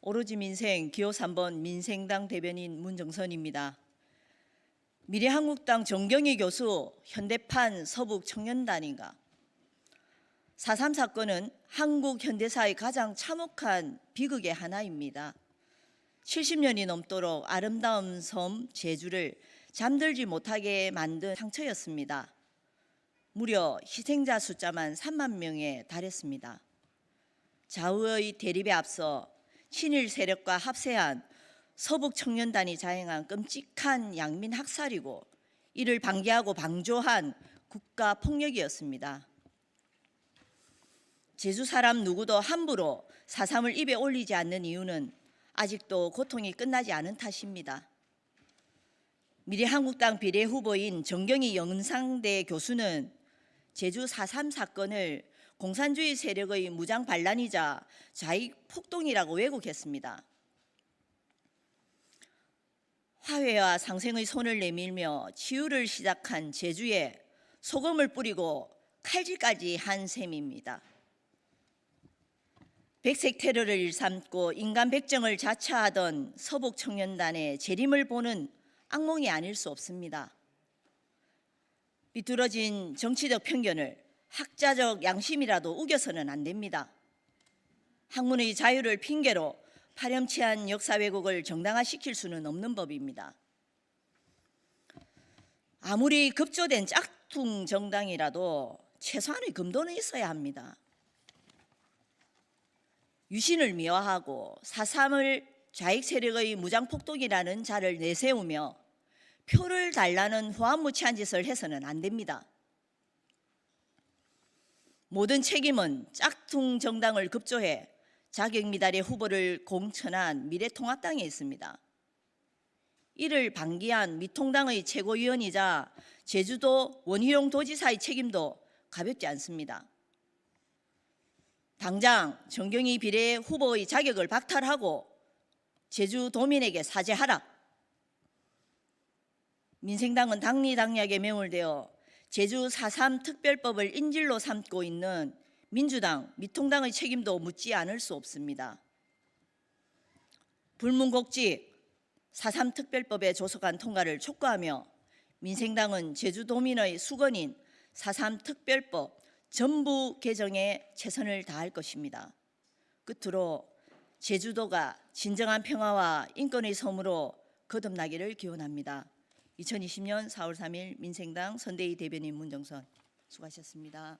오로지 민생 기호 3번 민생당 대변인 문정선입니다. 미래한국당 정경희 교수 현대판 서북 청년단인가 4.3 사건은 한국 현대사의 가장 참혹한 비극의 하나입니다. 70년이 넘도록 아름다운 섬 제주를 잠들지 못하게 만든 상처였습니다. 무려 희생자 숫자만 3만 명에 달했습니다. 좌우의 대립에 앞서 친일 세력과 합세한 서북 청년단이 자행한 끔찍한 양민 학살이고 이를 방기하고 방조한 국가 폭력이었습니다. 제주 사람 누구도 함부로 사삼을 입에 올리지 않는 이유는 아직도 고통이 끝나지 않은 탓입니다. 미래한국당 비례 후보인 정경희 영상대 교수는 제주 4.3 사건을 공산주의 세력의 무장 반란이자 좌익 폭동이라고 왜곡했습니다. 화해와 상생의 손을 내밀며 치유를 시작한 제주에 소금을 뿌리고 칼질까지 한 셈입니다. 백색 테러를 일삼고 인간 백정을 자처하던 서북 청년단의 재림을 보는 악몽이 아닐 수 없습니다. 비뚤어진 정치적 편견을 학자적 양심이라도 우겨서는 안 됩니다. 학문의 자유를 핑계로 파렴치한 역사 왜곡을 정당화시킬 수는 없는 법입니다. 아무리 급조된 짝퉁 정당이라도 최소한의 금도는 있어야 합니다. 유신을 미화하고 사삼을 좌익 세력의 무장폭동이라는 자를 내세우며 표를 달라는 후한무치한 짓을 해서는 안 됩니다. 모든 책임은 짝퉁 정당을 급조해 자격 미달의 후보를 공천한 미래통합당에 있습니다. 이를 방기한 미통당의 최고위원이자 제주도 원희룡 도지사의 책임도 가볍지 않습니다. 당장 정경희 비례 후보의 자격을 박탈하고 제주도민에게 사죄하라. 민생당은 당리당략에 매몰되어 제주 4.3 특별법을 인질로 삼고 있는 민주당, 미통당의 책임도 묻지 않을 수 없습니다. 불문곡지 4.3 특별법의 조속한 통과를 촉구하며 민생당은 제주도민의 수건인 4.3 특별법 전부 개정에 최선을 다할 것입니다. 끝으로 제주도가 진정한 평화와 인권의 섬으로 거듭나기를 기원합니다. 2020년 4월 3일 민생당 선대위 대변인 문정선 수고하셨습니다.